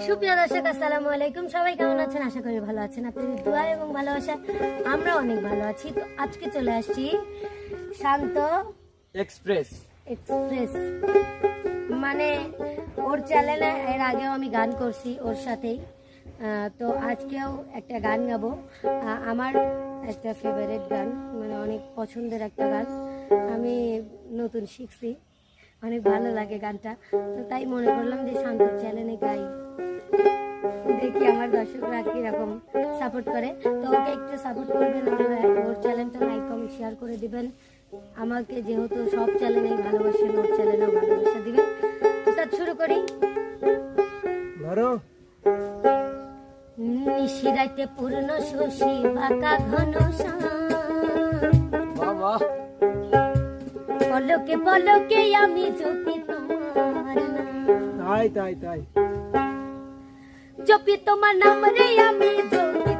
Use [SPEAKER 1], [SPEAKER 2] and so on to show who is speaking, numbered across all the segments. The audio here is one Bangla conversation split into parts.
[SPEAKER 1] সুপ্রিয় দর্শক আসসালামু আলাইকুম। সবাই কেমন আছেন? আশা করি ভালো আছেন। আপনাদের দোয়া এবং ভালোবাসা আমরা অনেক ভালো আছি। তো আজকে চলে আসছি শান্ত
[SPEAKER 2] এক্সপ্রেস।
[SPEAKER 1] এক্সপ্রেস। মানে ওর চ্যানেলে এর আগেও আমি গান করছি ওর সাথেই। তো আজকেও একটা গান গাবো। আমার একটা ফেভারিট গান মানে অনেক পছন্দের একটা গান। আমি নতুন শিখছি। অনেক ভালো লাগে গানটা। তো তাই মনে করলাম যে শান্ত চ্যানেলে গাই। দেখি আমার দর্শকরা কীরকম সাপোর্ট করে। তো ওকে একটু সাপোর্ট করবেন ওর চ্যানেলটা লাইক কমেন্ট শেয়ার করে দিবেন। আমাকে যেহেতু সব চ্যানেলেই ভালোবাসেন ওর চ্যানেলেও ভালোবাসা দিবেন। শুরু করি।
[SPEAKER 2] ধরো।
[SPEAKER 1] নিশিরাইতে পূর্ণ শশী বাঁকা ঘন।
[SPEAKER 2] বাবা
[SPEAKER 1] পলকে পলকে আমি জপি তোমার
[SPEAKER 2] তাই তাই তাই।
[SPEAKER 1] জপি তোমার নাম রে আমি জপি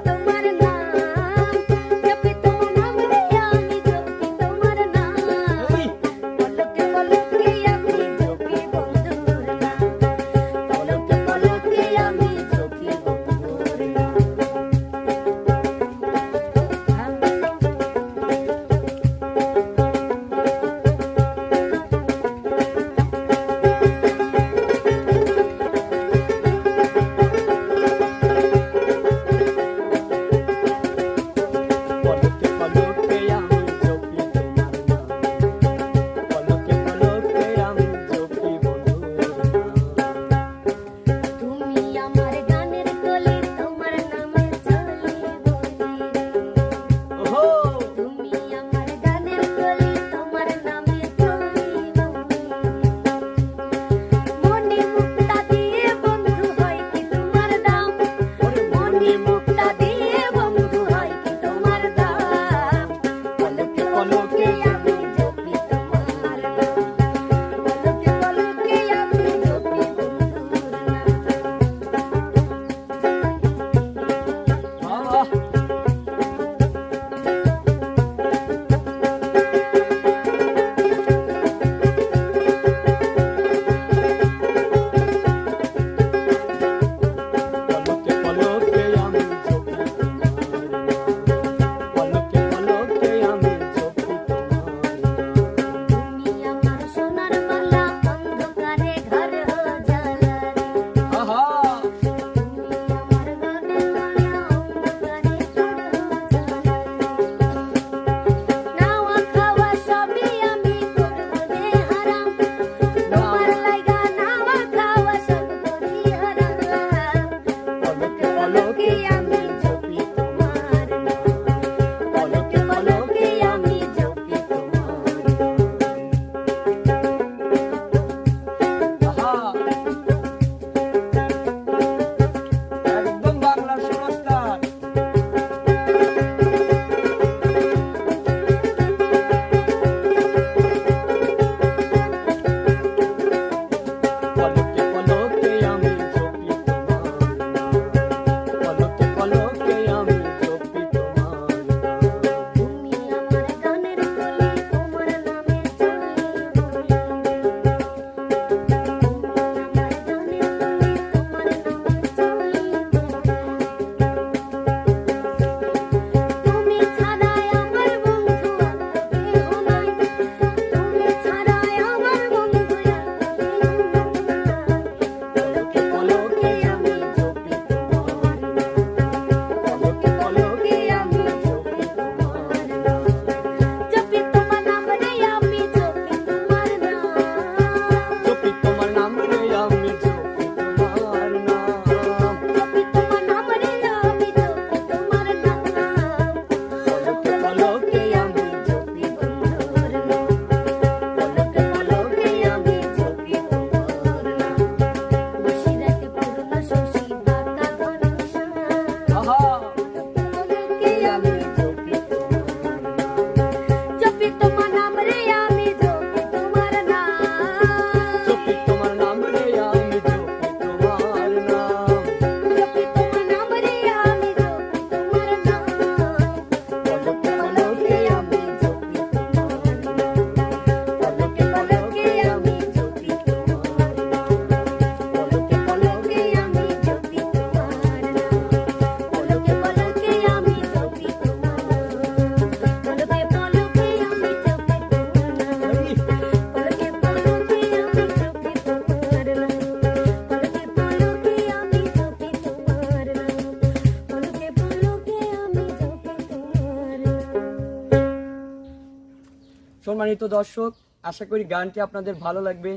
[SPEAKER 3] সম্মানিত দর্শক, আশা করি গানটি আপনাদের ভালো লাগবে।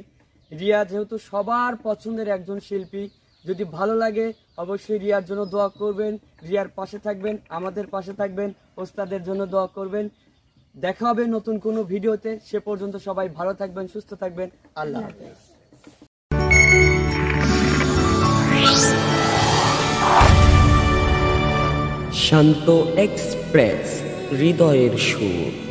[SPEAKER 3] রিয়া যেহেতু সবার পছন্দের একজন শিল্পী, যদি ভালো লাগে অবশ্যই রিয়ার জন্য দোয়া করবেন। রিয়ার পাশে থাকবেন, আমাদের পাশে থাকবেন, ওস্তাদের জন্য দোয়া করবেন। দেখা হবে নতুন কোনো ভিডিওতে। সে পর্যন্ত সবাই ভালো থাকবেন, সুস্থ থাকবেন। আল্লাহ হাফেজ।
[SPEAKER 4] শান্ত এক্সপ্রেস, হৃদয়ের সুর।